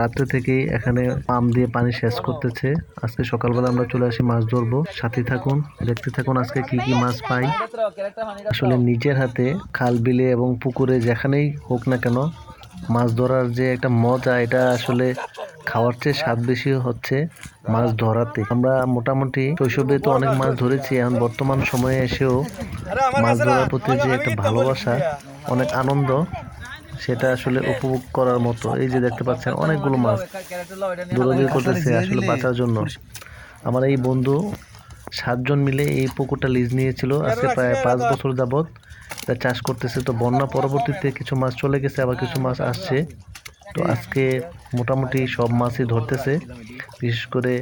রাত্রে থেকেই এখানে পাম দিয়ে পানি শেষ করতেছে। আজকে সকালবেলা আমরা চলে আসি, মাছ ধরবো। সাথে থাকুন, দেখতে থাকুন আজকে কি কি মাছ পাই। আসলে নিজের হাতে খাল, বিলে এবং পুকুরে যেখানেই হোক না কেন, মাছ ধরার যে একটা মজা, এটা আসলে খাওয়ার চেয়ে স্বাদ বেশি হচ্ছে মাছ ধরাতে। আমরা মোটামুটি শৈশবে তো অনেক মাছ ধরেছি, এখন বর্তমান সময়ে এসেও মাছ ধরার প্রতি যে একটা ভালোবাসা, অনেক আনন্দ। সেটা আসলে উপভোগ করার মতো। এই যে দেখতে পাচ্ছেন, অনেকগুলো মাছ। দৌড়াদৌড়ি করতেছে আসলে বাঁচার জন্য। আমার এই বন্ধু সাতজন মিলে এই পুকুরটা লিজ নিয়েছিল আজকে প্রায় পাঁচ বছর যাবৎ। এটা চাষ করতেছে, তো বন্যা পরবর্তীতে কিছু মাছ চলে গেছে, আবার কিছু মাছ আসছে। তো আজকে মোটামুটি সব মাছই ধরতেছে। বিশেষ করে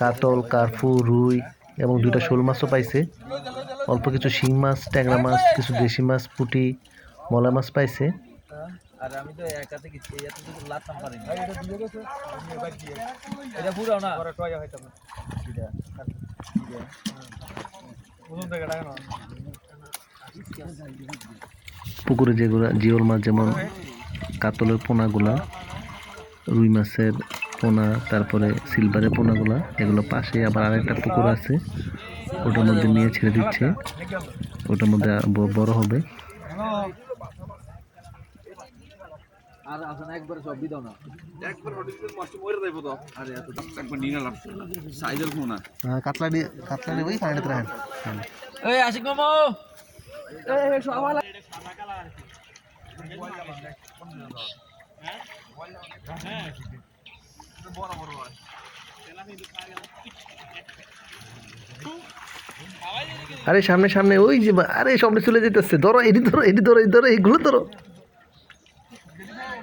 কাতল কার্ফু রুই এবং দুইটা শোল মাছও পাইছে। অল্প কিছু শিং মাছ, ট্যাংরা মাছ, কিছু দেশি মাছ, পুঁটি, মলা মাছ পাইছে। আর আমি তো একাতে কিছু এত কিছু লাতাম পারিনি। এটা পুরাও না? পুকুরে যেগুলা জিওল মাছ যেমন কাতলের পোনাগুলা রুই মাছের পোনা তারপরে সিলভারের পোনাগুলা এগুলো পাশে আবার আরেকটা পুকুর আছে। ওটার মধ্যে নিয়ে ছেড়ে দিচ্ছে। ওটার মধ্যে বড় হবে। আর আসলে একবার সব দাও না। একবার মাছ মরে যাইবো তো। আরে এত একবার নিয়ে নিলাম। সাইজের ফোন না। ওই পানিতে রাখেন। এই আশিক মামু এই সবাই আরে সামনে সামনে ওই যে আরে সামনে চলে যেতেছে ধরো এটি ধরো এটি ধরো এটি ধরো এইগুলো ধরো।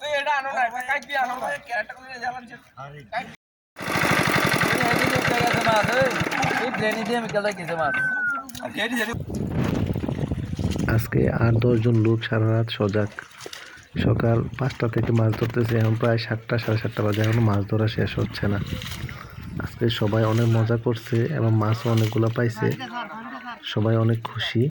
তুই এটা আনো না এটা দিয়ে আনো। না করে যাবেন আর। আজকে আট দশজন লোক সারা রাত সজাগ। সকাল পাঁচটা থেকে মাছ ধরতেছে এখন প্রায় সাতটা সাড়ে সাতটা বাজে এখনও মাছ ধরা শেষ হচ্ছে না। আজকে সবাই অনেক মজা করছে এবং মাছও অনেকগুলো পাইছে। সবাই অনেক খুশি।